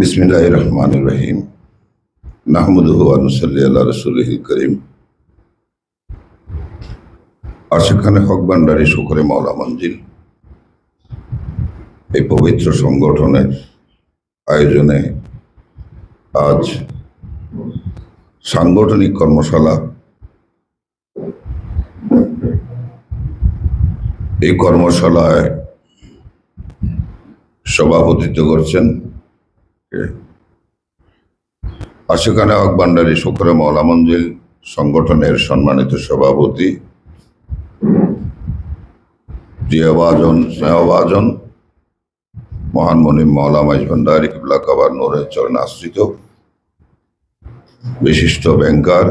বিসমিল্লাহ রহমান রহিম নাহমুদুহু আনুসাল্লি আল্লাহ রসুলহিল করিম। আর সেখানে হক ভান্ডারি শুকরে মাওলা মঞ্জিল। এই পবিত্র সংগঠনের আয়োজনে আজ সাংগঠনিক কর্মশালা এই কর্মশালায় সভাপতিত্ব করছেন আর সেখানে হক ভান্ডারি শুক্রে মৌলা মঞ্জিল সংগঠনের সম্মানিত সভাপতি, প্রিয়ভাজন, স্নেহভাজন, মহান মনিম মৌলা মাইজ ভান্ডারি কিবলা কাবার নোরের চরণে আশ্রিত, বিশিষ্ট ব্যাংকার,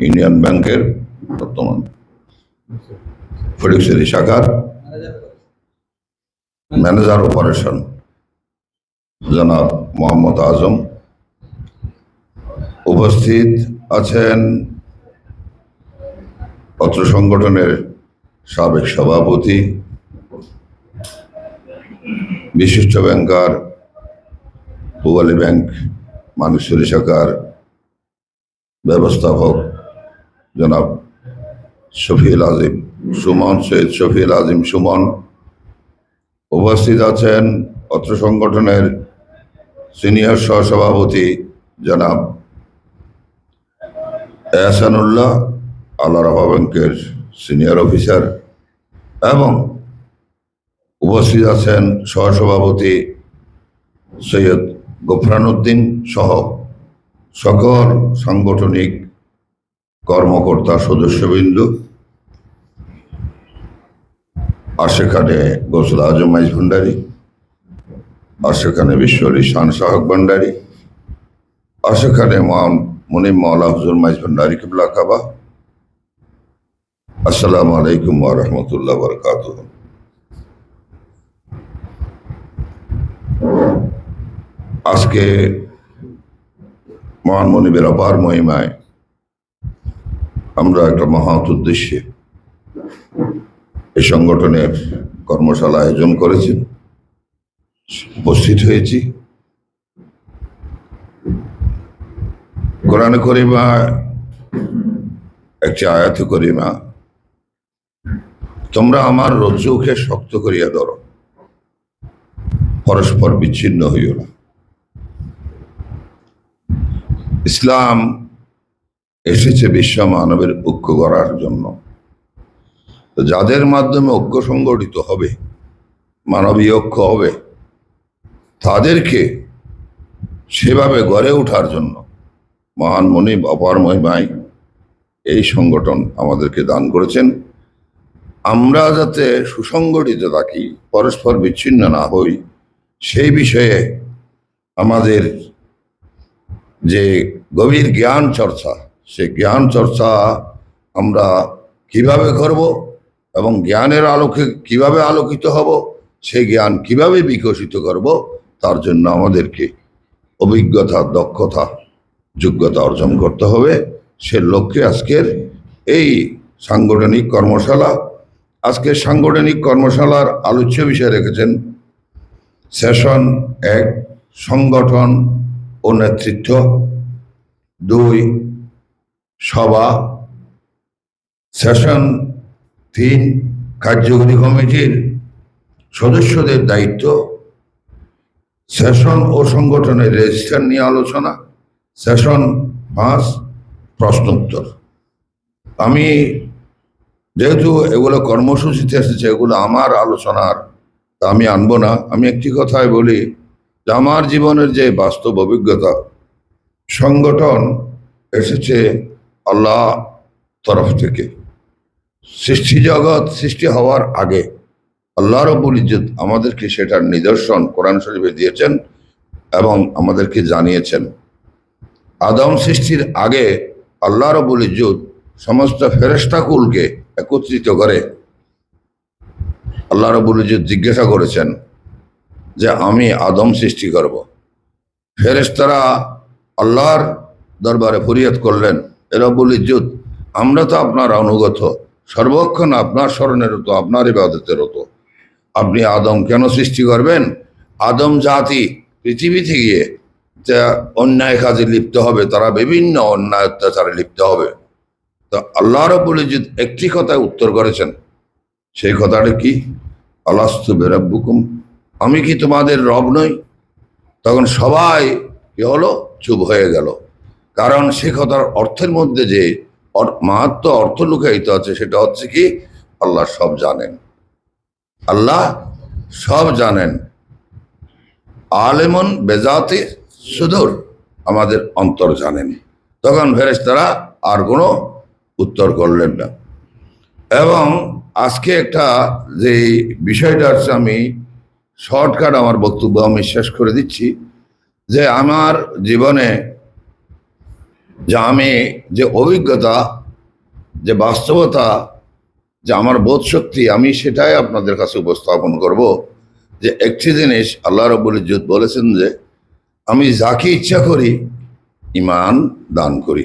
ইউনিয়ন ব্যাংকের বর্তমান। ফটিকশালী শাখার ম্যানেজার অপারেশন জনাব মোহাম্মদ আজম উপস্থিত আছেন পত্র সংগঠনের সাবেক সভাপতি, বিশিষ্ট ব্যাংকার পুবালী ব্যাংক মানেশ্বরী শাখার ব্যবস্থাপক জনাব শফিউল আজিম। সুমন সৈয়দ শফিল আজিম সুমন। উপস্থিত আছেন অত্র সংগঠনের সিনিয়র সহসভাপতি জনাব এহসানুল্লাহ আল্লাহ রাহা ব্যাংকের সিনিয়র অফিসার এবং উপস্থিত আছেন সহসভাপতি সৈয়দ গোফরানুদ্দিন সহ সকল সাংগঠনিক কর্মকর্তা সদস্যবৃন্দ। আর সেখানে গোসল আজম মাইজ ভান্ডারী আর সেখানে বিশ্বরী শান শাহক ভান্ডারী আর সেখানে মনিম মাওলা হুজুর মাইজ ভান্ডারী কিবলা কাবা। আসসালামু আলাইকুম ওয়া রাহমাতুল্লাহ বরকাত আজকে মহান মনিবের অপার মহিমায় আমরা একটা মহৎ উদ্দেশ্যে এই সংগঠনের কর্মশালা আয়োজন করেছেন উপস্থিত হয়েছি। কোরআন করিমা একটি আয়াত করিমা। তোমরা আমার রজ্জুকে শক্ত করিয়া ধরো। পরস্পর বিচ্ছিন্ন হইও না। ইসলাম এসেছে বিশ্ব মানবের ঐক্য করার জন্য। তো যাদের মাধ্যমে ঐক্য সংগঠিত হবে মানবীয় ঐক্য হবে, তাদেরকে সেভাবে গড়ে ওঠার জন্য মহান মনিব অপার মহিমায় এই সংগঠন আমাদেরকে দান করেছেন। আমরা যাতে সুসংগঠিত থাকি, পরস্পর বিচ্ছিন্ন না হই, সেই বিষয়ে আমাদের যে গভীর জ্ঞান চর্চা, সে জ্ঞান চর্চা আমরা কীভাবে করব এবং জ্ঞানের আলোকে কীভাবে আলোকিত হব সেই জ্ঞান কীভাবে বিকশিত করব, তার জন্য আমাদেরকে অভিজ্ঞতা, দক্ষতা, যোগ্যতা অর্জন করতে হবে। সে লক্ষ্যে আজকের এই সাংগঠনিক কর্মশালা। আজকের সাংগঠনিক কর্মশালার আলোচ্য বিষয় রেখেছেন সেশন এক, সংগঠন ও নেতৃত্ব। দুই, সভা। সেশন তিন কার্যকরী কমিটির সদস্যদের দায়িত্ব, সেশন ও সংগঠনের রেজিস্টার নিয়ে আলোচনা, সেশন পাঁচ প্রশ্নোত্তর। আমি যেহেতু এগুলো কর্মসূচিতে এসেছে, এগুলো আমার আলোচনার, তা আমি আনব না। আমি একটি কথাই বলি যে আমার জীবনের যে বাস্তব অভিজ্ঞতা, সংগঠন এসেছে আল্লাহ তরফ থেকে। সৃষ্টি জগৎ সৃষ্টি হওয়ার আগে আল্লাহ রবুল ইজ্জত আমাদেরকে সেটার নিদর্শন কোরআন শরীফে দিয়েছেন এবং আমাদেরকে জানিয়েছেন। আদম সৃষ্টির আগে আল্লাহ রবুল ইজ্জত সমস্ত ফেরেস্তাকুলকে একত্রিত করে আল্লাহ রবুল ইজ্জত জিজ্ঞাসা করেছেন যে আমি আদম সৃষ্টি করব। ফেরেস্তারা আল্লাহর দরবারে ফরিয়াদ করলেন, এ ইজ্জত, আমরা তো আপনার অনুগত। সর্বক্ষণ আপনার স্মরণের হতো আপনার ইবাদতের হতো আপনি আদম কেন সৃষ্টি করবেন? আদম জাতি পৃথিবীতে গিয়ে যা অন্যায় কাজে লিপ্ত হবে, তারা বিভিন্ন অন্যায় অত্যাচারে লিপ্ত হবে। তো আল্লাহ রবুল ইজ্জত একটি কথায় উত্তর করেছেন। সেই কথাটা কি? আলাস্তু বেরাব্বুকুম, আমি কি তোমাদের রব নই? তখন সবাই কি হলো? চুপ হয়ে গেল। কারণ সে কথার অর্থের মধ্যে যে মাহাত্ম অর্থ লুকায়িত আছে, সেটা হচ্ছে কি, আল্লাহ সব জানেন। আল্লাহ সব জানেন। আলেমন বেজাতে সুদূর আমাদের অন্তর জানেন। তখন ফেরেশতারা আর কোনো উত্তর করলেন না। এবং আজকে একটা যে বিষয়টা হচ্ছে, আমি শর্টকাট আমার বক্তব্য আমি শেষ করে দিচ্ছি, যে আমার জীবনে যে আমি যে অভিজ্ঞতা, যে বাস্তবতা, যে আমার বোধ শক্তি আমি সেটাই আপনাদের কাছে উপস্থাপন করব যে একটি জিনিস আল্লাহ রব্বুল ইজ্জত বলেছেন যে, আমি যাকে ইচ্ছা করি ইমান দান করি।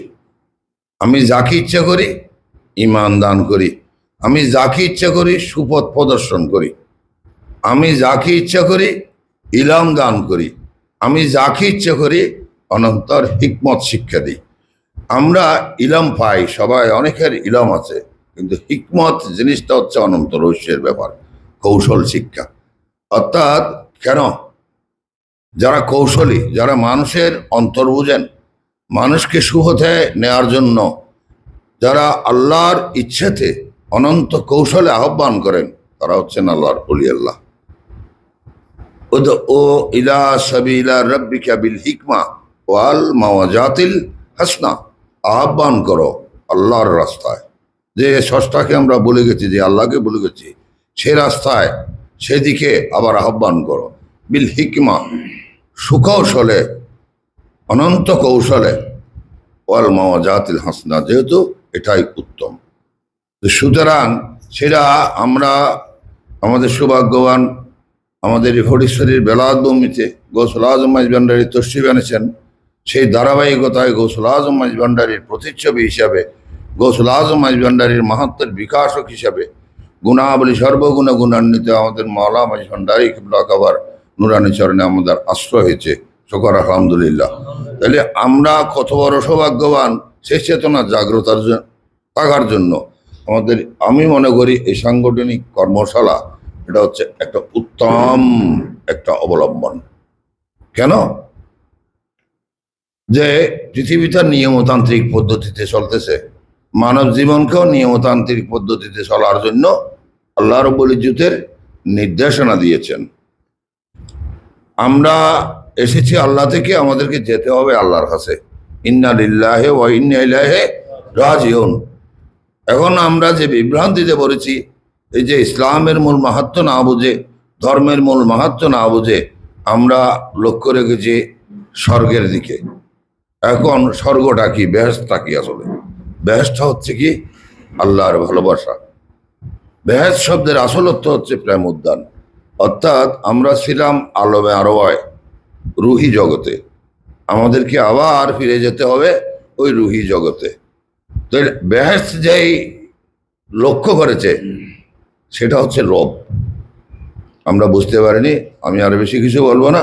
আমি যাকে ইচ্ছা করি ইমান দান করি। আমি যাকে ইচ্ছা করি সুপথ প্রদর্শন করি। আমি যাকে ইচ্ছা করি ইলাম দান করি। আমি যাকে ইচ্ছা করি অনন্তর হিকমত শিক্ষা দিই। আমরা ইলাম পাই, সবাই, অনেকের ইলাম আছে, কিন্তু হিকমত জিনিসটা হচ্ছে অনন্ত রহস্যের ব্যাপার, কৌশল শিক্ষা। অর্থাৎ কেন? যারা কৌশলী, যারা মানুষের অন্তর বুঝেন, মানুষকে সুহতে নেয়ার জন্য, যারা আল্লাহর ইচ্ছেতে অনন্ত কৌশলে আহ্বান করেন, তারা হচ্ছেন আল্লাহর অলি আল্লাহ। ও ইলা সাবিলা রব্বিকা বিল হিকমা ওয়াল মাওয়াজাতিল হাসনা। আহ্বান করো আল্লাহর রাস্তায়। যে ষষ্ঠাকে আমরা বলে গেছি, যে আল্লাহকে বলে গেছি, সে রাস্তায় সেদিকে আবার আহ্বান করো। বিল হিকমা, সুকৌশলে, অনন্ত কৌশলে। ওয়াল মাওয়াজাতিল হাসনা, যেহেতু এটাই উত্তম। সুতরাং সেটা আমরা, আমাদের সৌভাগ্যবান, আমাদের হরিশ্বরীর বেলাদ ভূমিতে গৌসল আজম তসিব এনেছেন। সেই ধারাবাহিকতায় গৌসল আজম মাইজ ভান্ডারীর প্রতিচ্ছবি হিসাবে, গৌসল আজম মাইজ ভান্ডারীর মাহাত্মের বিকাশক হিসাবে, গুণাবলী সর্বগুণ গুণান্বিত আমাদের মাওলা মাইজ ভান্ডারী কিবলা কাবার নুরানি চরণে আমাদের আশ্রয় হয়েছে। শকর, আলহামদুলিল্লাহ। তাহলে আমরা কত বড় সৌভাগ্যবান সেই চেতনা জাগ্রতার থাকার জন্য আমাদের, আমি মনে করি এই সাংগঠনিক কর্মশালা এটা হচ্ছে একটা উত্তম একটা অবলম্বন। কেন? যে পৃথিবীটা নিয়মতান্ত্রিক পদ্ধতিতে চলতেছে। মানব জীবনকেও নিয়মতান্ত্রিক পদ্ধতিতে চলার জন্য আল্লাহ রব্বুল ইজ্জতের নির্দেশনা দিয়েছেন। আমরা এসেছি আল্লাহ থেকে, আমাদেরকে যেতে হবে আল্লাহর কাছে। ইন্না লিল্লাহে ওয়া ইন্না ইলাইহি রাজিউন। এখন আমরা যে বিভ্রান্তিতে পড়েছি, এই যে ইসলামের মূল মাহাত্ম না বুঝে, ধর্মের মূল মাহাত্ম না বুঝে, আমরা লক্ষ্য রেখেছি স্বর্গের দিকে। এখন স্বর্গটা কি? বেহেস্তা কি আসলে? বেহেস্তা হচ্ছে কি? আল্লাহর ভালোবাসা। বেহেস শব্দের আসল অর্থ হচ্ছে প্রেম উদ্যান। অর্থাৎ আমরা ছিলাম আলমে আরোয় রুহি জগতে। আমাদেরকে আবার ফিরে যেতে হবে ওই রুহি জগতে। তো বেহেস যেই লক্ষ্য করেছে, সেটা হচ্ছে রব। আমরা বুঝতে পারিনি, আমি আর বেশি কিছু বলব না,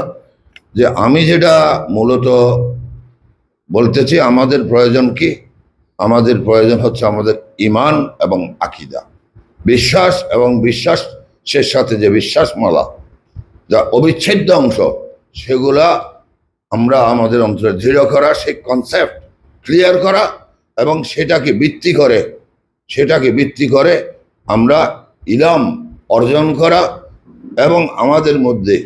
যে আমি যেটা মূলত বলতেছি, আমাদের প্রয়োজন কি? আমাদের প্রয়োজন হচ্ছে আমাদের ইমান এবং আকিদা। বিশ্বাস এবং বিশ্বাস বিশ্বাসের সাথে যে বিশ্বাসমালা, যা অবিচ্ছেদ্য অংশ, সেগুলা আমরা আমাদের অন্তরে দৃঢ় করা সেই কনসেপ্ট ক্লিয়ার করা এবং সেটাকে ভিত্তি করে, সেটাকে ভিত্তি করে আমরা ইলাম অর্জন করা এবং আমাদের মধ্যে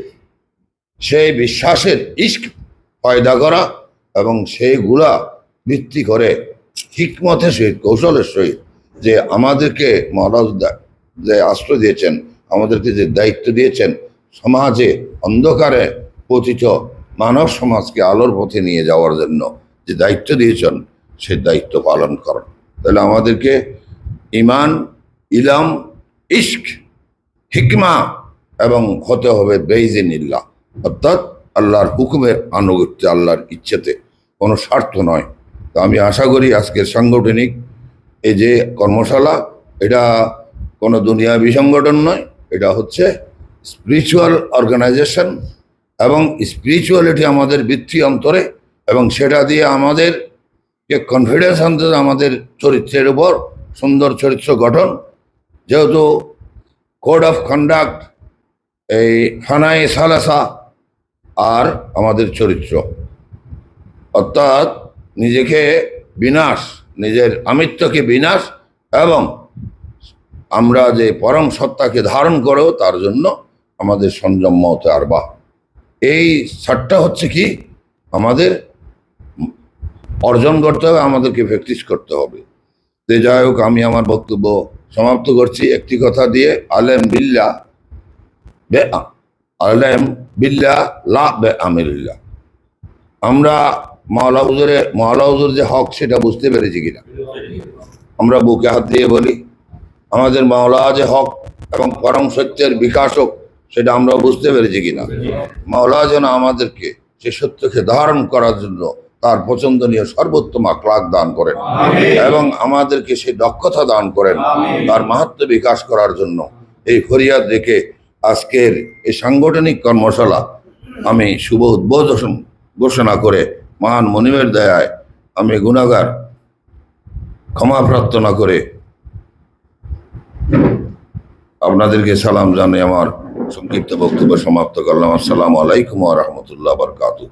সেই বিশ্বাসের ইস্ক পয়দা করা এবং সেইগুলা ভিত্তি করে হিকমতের সহিত, কৌশলের সহিত যে আমাদেরকে মহারাজ যে আশ্রয় দিয়েছেন, আমাদেরকে যে দায়িত্ব দিয়েছেন, সমাজে অন্ধকারে পতিত মানব সমাজকে আলোর পথে নিয়ে যাওয়ার জন্য যে দায়িত্ব দিয়েছেন, সে দায়িত্ব পালন করেন। তাহলে আমাদেরকে ইমান ইলাম ইস্ক হিকমা এবং হতে হবে বেইজিনিল্লাহ, অর্থাৎ আল্লাহর হুকুমের আনুগত্য, আল্লাহর ইচ্ছেতে। কোনো স্বার্থ নয়। তো আমি আশা করি আজকের সাংগঠনিক এই যে কর্মশালা, এটা কোনো দুনিয়াবি সংগঠন নয়, এটা হচ্ছে স্পিরিচুয়াল অর্গানাইজেশন এবং স্পিরিচুয়ালিটি আমাদের বৃত্তি অন্তরে এবং সেটা দিয়ে আমাদের যে কনফিডেন্স আনতে আমাদের চরিত্রের উপর, সুন্দর চরিত্র গঠন। যেহেতু কোড অফ কন্ডাক্ট এই ফানাই সালাসা আর আমাদের চরিত্র। অর্থাৎ নিজেকে বিনাশ, নিজের আমিত্বকে বিনাশ এবং আমরা যে পরম সত্তাকে ধারণ করো, তার জন্য আমাদের সংযম মত আর বা এই সারটা হচ্ছে কি? আমাদের অর্জন করতে হবে, আমাদেরকে প্র্যাকটিস করতে হবে। তো যাই হোক, আমি আমার বক্তব্য সমাপ্ত করছি। একটি কথা দিয়ে আলেম বিল্লা বে আলেম বিল্লা লা বে আমিরুল্লাহ। আমরা মাওলা হুজুরে মাওলা হুজুর যে হক সেটা বুঝতে পেরেছি কিনা? আমরা বুকে হাত দিয়ে বলি আমাদের মাওলা যে হক এবং পরম সত্যের বিকাশক সেটা আমরা বুঝতে পেরেছি কিনা? মাওলা যেন আমাদেরকে সে সত্যকে ধারণ করার জন্য তার পছন্দনীয় সর্বোত্তম আখলাক দান করেন এবং আমাদেরকে সেই দক্ষতা দান করেন তার মাহাত্ম বিকাশ করার জন্য। এই ফরিয়াদ রেখে আজকের এই সাংগঠনিক কর্মশালা আমি শুভ উদ্বোধন ঘোষণা করে মহান মনিবের দয়ায় আমি গুণাগার ক্ষমা প্রার্থনা করে আপনাদেরকে সালাম জানিয়ে আমার সংক্ষিপ্ত বক্তব্য সমাপ্ত করলাম। আসসালামু আলাইকুম রহমতুল্লাহ বরকাতু